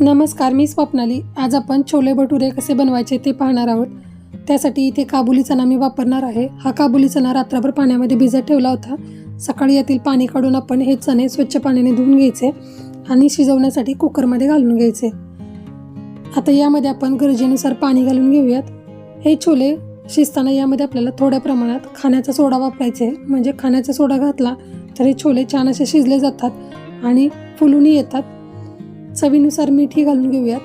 नमस्कार मी स्वप्नाली. आज आपण छोले भटुरे कसे बनवायचे ते पाहणार आहोत. त्यासाठी इथे काबुली चणा मी वापरणार आहे. हा काबुली चणा रात्रभर पाण्यामध्ये भिजत ठेवला होता. सकाळी यातील पाणी काढून आपण हे चणे स्वच्छ पाण्याने धुवून घ्यायचे आणि शिजवण्यासाठी कुकरमध्ये घालून घ्यायचे. आता यामध्ये आपण गरजेनुसार पाणी घालून घेऊयात. हे छोले शिजताना यामध्ये आपल्याला थोड्या प्रमाणात खाण्याचा सोडा वापरायचा आहे. म्हणजे खाण्याचा सोडा घातला तर हे छोले छान असे शिजले जातात आणि फुलूनही येतात. चवीनुसार मिठी घालून घेऊयात.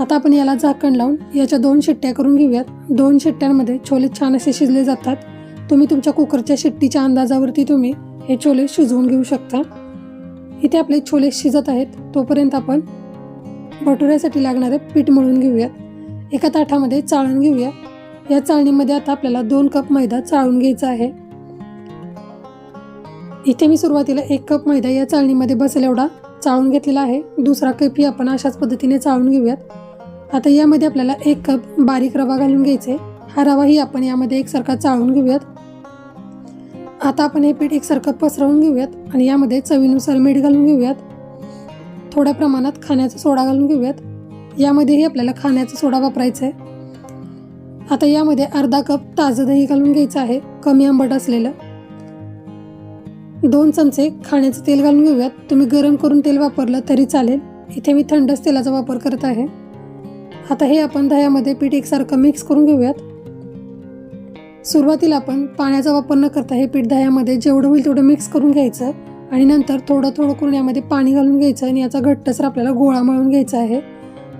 आता आपण याला झाकण लावून याच्या दोन शिट्ट्या करून घेऊयात. दोन शिट्ट्यांमध्ये छोले छान असे शिजले जातात. तुम्ही तुमच्या कुकरच्या शिट्टीच्या अंदाजावरती तुम्ही हे छोले शिजवून घेऊ शकता. इथे आपले छोले शिजत आहेत. तोपर्यंत आपण भटुऱ्यासाठी लागणारे पीठ मळून घेऊयात. एका ताटामध्ये चाळून घेऊया. या चाळणीमध्ये आता आपल्याला दोन कप मैदा चाळून घ्यायचा आहे. इथे मी सुरुवातीला एक कप मैदा या चाळणीमध्ये बसेल एवढा चाळून घेतलेला आहे. दुसरा कपही आपण अशाच पद्धतीने चाळून घेऊयात. आता यामध्ये आपल्याला एक कप बारीक रवा घालून घ्यायचा आहे. हा रवाही आपण यामध्ये एकसारखा चाळून घेऊयात. आता आपण हे पीठ एकसारखं पसरवून घेऊयात आणि यामध्ये चवीनुसार मीठ घालून घेऊयात. थोड्या प्रमाणात खाण्याचा सोडा घालून घेऊयात. यामध्येही आपल्याला खाण्याचा सोडा वापरायचा आहे. आता यामध्ये अर्धा कप ताजं दही घालून घ्यायचं आहे. कमी आंबट असलेलं. दोन चमचे खाण्याचं तेल घालून घेऊयात. तुम्ही गरम करून तेल वापरलं तरी चालेल. इथे मी थंडच तेलाचा वापर करत आहे. आता हे आपण दह्यामध्ये पीठ एकसारखं मिक्स करून घेऊयात. सुरुवातीला आपण पाण्याचा वापर न करता हे पीठ दह्यामध्ये जेवढं होईल तेवढं मिक्स करून घ्यायचं आणि नंतर थोडं थोडं करून यामध्ये पाणी घालून घ्यायचं आणि याचा घट्टसर आपल्याला गोळा मळून घ्यायचा आहे.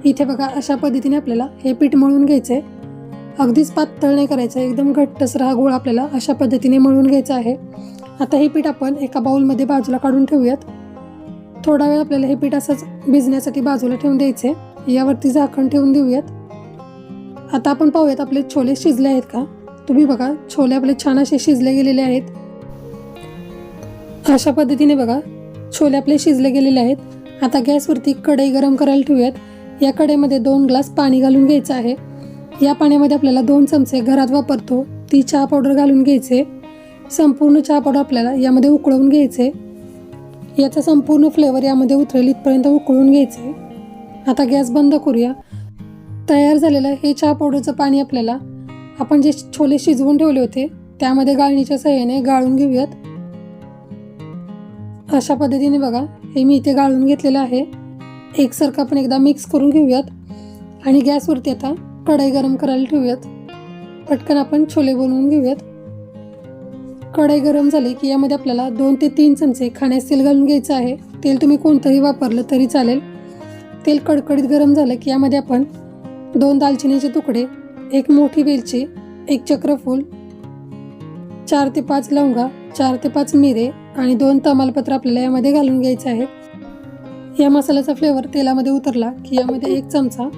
इथे बघा अशा पद्धतीने आपल्याला हे पीठ मळून घ्यायचं आहे अगदीच पातळ नाही करायचं एकदम घट्टसर हा गोळा आपल्याला अशा पद्धतीने मळून घ्यायचा आहे. आता हे पीठ आपण एका बाउलमध्ये बाजूला काढून ठेवूयात. थोडा वेळ आपल्याला हे पीठ असंच भिजण्यासाठी बाजूला ठेवून द्यायचे यावरती झाकण ठेवून देऊयात. आता आपण पाहूयात आपले छोले शिजले आहेत का? तुम्ही बघा छोले आपले छान असे शिजले गेलेले आहेत. अशा पद्धतीने बघा छोले आपले शिजले गेलेले आहेत. आता गॅसवरती कढई गरम करायला ठेवूयात. या कढईमध्ये दोन ग्लास पाणी घालून घ्यायचं आहे. या पाण्यामध्ये आपल्याला दोन चमचे घरात वापरतो ती चहा पावडर घालून घ्यायचे. संपूर्ण चहा पावडर आपल्याला यामध्ये उकळवून घ्यायचे. याचा संपूर्ण फ्लेवर यामध्ये उतरेल इथपर्यंत उकळून घ्यायचे. आता गॅस बंद करूया. तयार झालेलं हे चहा पावडरचं पाणी आपल्याला आपण जे छोले शिजवून ठेवले होते त्यामध्ये गाळणीच्या सहाय्याने गाळून घेऊयात. अशा पद्धतीने बघा हे मी इथे गाळून घेतलेलं आहे. एकसारखं आपण एकदा मिक्स करून घेऊयात. आणि गॅसवरती आता कढई गरम करायला ठेवूयात. पटकन आपण छोले बनवून घेऊयात. कढई गरम झाली की यामध्ये आपल्याला दोन ते तीन चमचे खाण्यास तेल घालून घ्यायचं आहे. तेल तुम्ही कोणतंही वापरलं तरी चालेल. तेल कडकडीत गरम झालं की यामध्ये आपण दोन दालचिनीचे तुकडे एक मोठी वेलची एक चक्रफूल चार ते पाच लवंगा चार ते पाच मिरे आणि दोन तमालपत्र आपल्याला यामध्ये घालून घ्यायचे आहेत. या मसाल्याचा फ्लेवर तेलामध्ये उतरला की यामध्ये एक चमचा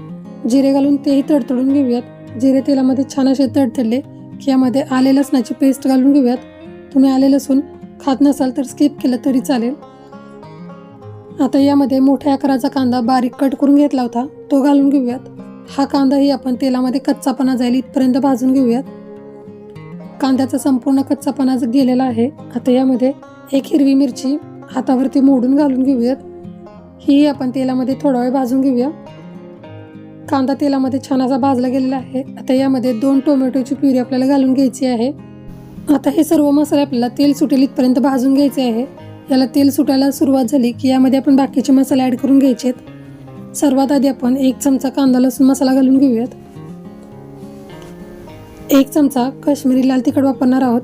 जिरे घालून तेही तडतडून घेऊयात. जिरे तेलामध्ये छान असे तडतडले की यामध्ये आले लसणाची पेस्ट घालून घेऊयात. तुम्ही आले लसूण खात नसाल तर स्किप केलं तरी चालेल. आता यामध्ये मोठ्या आकाराचा कांदा बारीक कट करून घेतला होता तो घालून घेऊयात. हा कांदाही आपण तेलामध्ये कच्चापणा जाईल इथपर्यंत भाजून घेऊयात. कांद्याचा संपूर्ण कच्चापणा गेलेला आहे आता यामध्ये एक हिरवी मिरची हातावरती मोडून घालून घेऊयात. ही आपण तेलामध्ये थोडा वेळ भाजून घेऊया. कांदा तेलामध्ये छान असा भाजला गेलेला आहे. आता यामध्ये दोन टोमॅटोची प्युरी आपल्याला घालून घ्यायची आहे. आता हे सर्व मसाले आपल्याला तेल सुटेल इथपर्यंत भाजून घ्यायचे आहे. याला तेल सुटायला सुरुवात झाली की यामध्ये आपण बाकीचे मसाले ॲड करून घ्यायचेत. सर्वात आधी आपण एक चमचा कांदा लसूण मसाला घालून घेऊयात. एक चमचा काश्मीरी लाल तिखट वापरणार आहोत.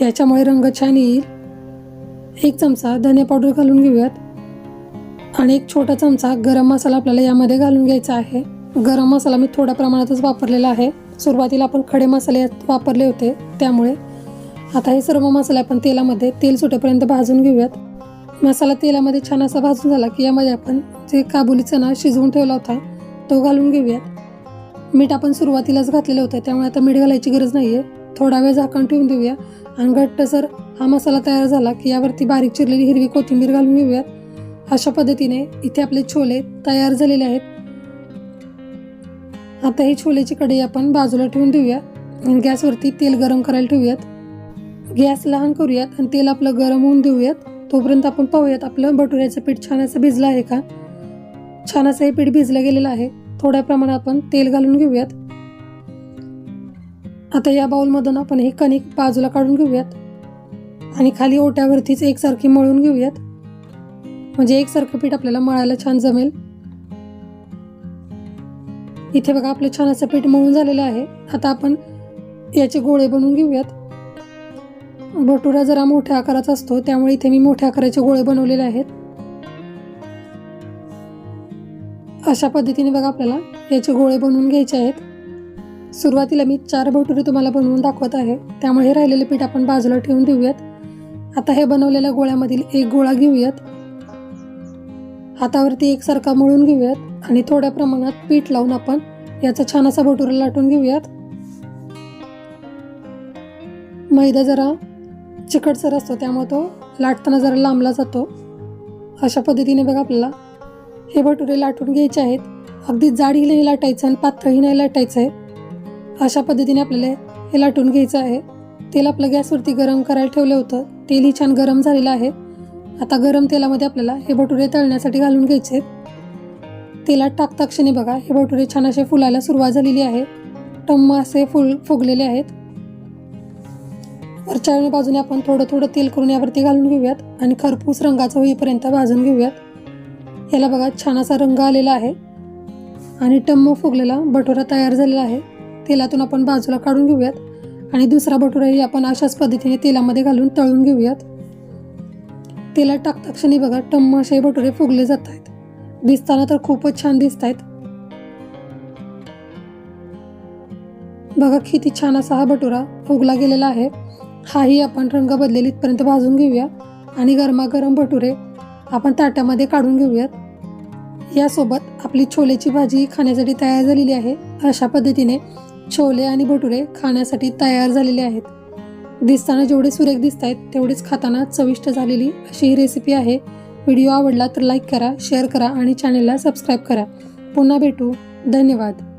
याच्यामुळे रंग छान येईल. एक चमचा धने पावडर घालून घेऊयात. आणि एक छोटा चमचा गरम मसाला आपल्याला यामध्ये घालून घ्यायचा आहे. गरम मसाला मी थोड्या प्रमाणातच वापरलेला आहे. सुरुवातीला आपण खडे मसाले वापरले होते त्यामुळे. आता हे सर्व मसाले आपण तेलामध्ये तेल सुटेपर्यंत भाजून घेऊयात. मसाला तेलामध्ये छान असा भाजून झाला की यामध्ये आपण जे काबुली चणा शिजवून ठेवला होता तो घालून घेऊयात. मीठ आपण सुरुवातीलाच घातलेलं होतं त्यामुळे आता मीठ घालायची गरज नाही आहे थोडा वेळ झाकण ठेवून देऊया. आणि घट्ट जर हा मसाला तयार झाला की यावरती बारीक चिरलेली हिरवी कोथिंबीर घालून घेऊयात. अशा पद्धतीने इथे आपले छोले तयार झालेले आहेत. आता ही छोलेची कढई आपण बाजूला ठेवून ठेवूया. आणि गॅसवरती तेल गरम करायला ठेवूयात. गॅस लहान करूयात आणि तेल आपलं गरम होऊन देऊयात. तोपर्यंत आपण पाहूयात आपलं भटुऱ्याचं पीठ छान असं भिजलं आहे का? छान असं हे पीठ भिजलं गेलेलं आहे. थोड्या प्रमाणात आपण तेल घालून घेऊयात. आता या बाउलमधून आपण हे कणिक बाजूला काढून घेऊयात. आणि खाली ओट्यावरतीच एकसारखी मळून घेऊयात. म्हणजे एकसारखं पीठ आपल्याला मळायला छान जमेल. इथे बघा आपलं छान असं पीठ मळून झालेलं आहे. आता आपण याचे गोळे बनवून घेऊयात. भटुरा जरा मोठ्या आकाराचा असतो त्यामुळे इथे मी मोठ्या आकाराचे गोळे बनवलेले आहेत. अशा पद्धतीने बघा आपल्याला याचे गोळे बनवून घ्यायचे आहेत. सुरुवातीला मी चार भटुरे तुम्हाला बनवून दाखवत आहे. त्यामुळे हे राहिलेले पीठ आपण बाजूला ठेवून देऊयात. आता हे बनवलेल्या गोळ्यामधील एक गोळा घेऊयात. हातावरती एकसारखा मळून घेऊयात. आणि थोड्या प्रमाणात पीठ लावून आपण याचा छान असा भटुरा लाटून घेऊयात. मैदा जरा चिकटसर असतो त्यामुळे तो लाटताना जरा लांबला जातो. अशा पद्धतीने बघा आपल्याला हे भटुरे लाटून घ्यायचे आहेत. अगदी जाडही नाही लाटायचं आणि पातळही नाही लाटायचं आहे. अशा पद्धतीने आपल्याला हे लाटून घ्यायचं आहे. तेल आपलं गॅसवरती गरम करायला ठेवलं होतं. तेलही छान गरम झालेलं आहे. आता गरम तेलामध्ये आपल्याला हे भटुरे तळण्यासाठी घालून घ्यायचे आहेत. तेलात टाकता क्षणी बघा. हे भटुरे छान असे फुलायला सुरुवात झालेली आहे. टम्म असे फुल फुगलेले आहेत. वरच्या बाजूने आपण थोडं थोडं तेल करून यावरती घालून घेऊयात आणि खरपूस रंगाचा होईपर्यंत भाजून घेऊयात. याला बघा छान असा रंग आलेला आहे. आणि टम्म फुगलेला भटुरा तयार झालेला आहे. तेलातून आपण बाजूला काढून घेऊयात. आणि दुसरा भटुराही आपण अशाच पद्धतीने तेलामध्ये घालून तळून घेऊयात. तेलात टाकता क्षणी बघा टम्म असे भटुरे फुगले जात आहेत. दिसताना तर खूपच छान दिसत आहेत बघा किती छान असा हा भटुरा फुगला गेलेला आहे. हाही आपण रंग बदलेली इथपर्यंत भाजून घेऊया. आणि गरमागरम भटुरे आपण ताटामध्ये काढून घेऊयात. यासोबत आपली छोलेची भाजी खाण्यासाठी तयार झालेली आहे. अशा पद्धतीने छोले आणि भटुरे खाण्यासाठी तयार झालेले आहेत. दिसताना जेवढे सुरेख दिसत आहेत तेवढेच खाताना चविष्ट झालेली अशी ही रेसिपी आहे. व्हिडिओ आवडला तर लाईक करा शेअर करा आणि चॅनेलला सबस्क्राईब करा. पुन्हा भेटू. धन्यवाद.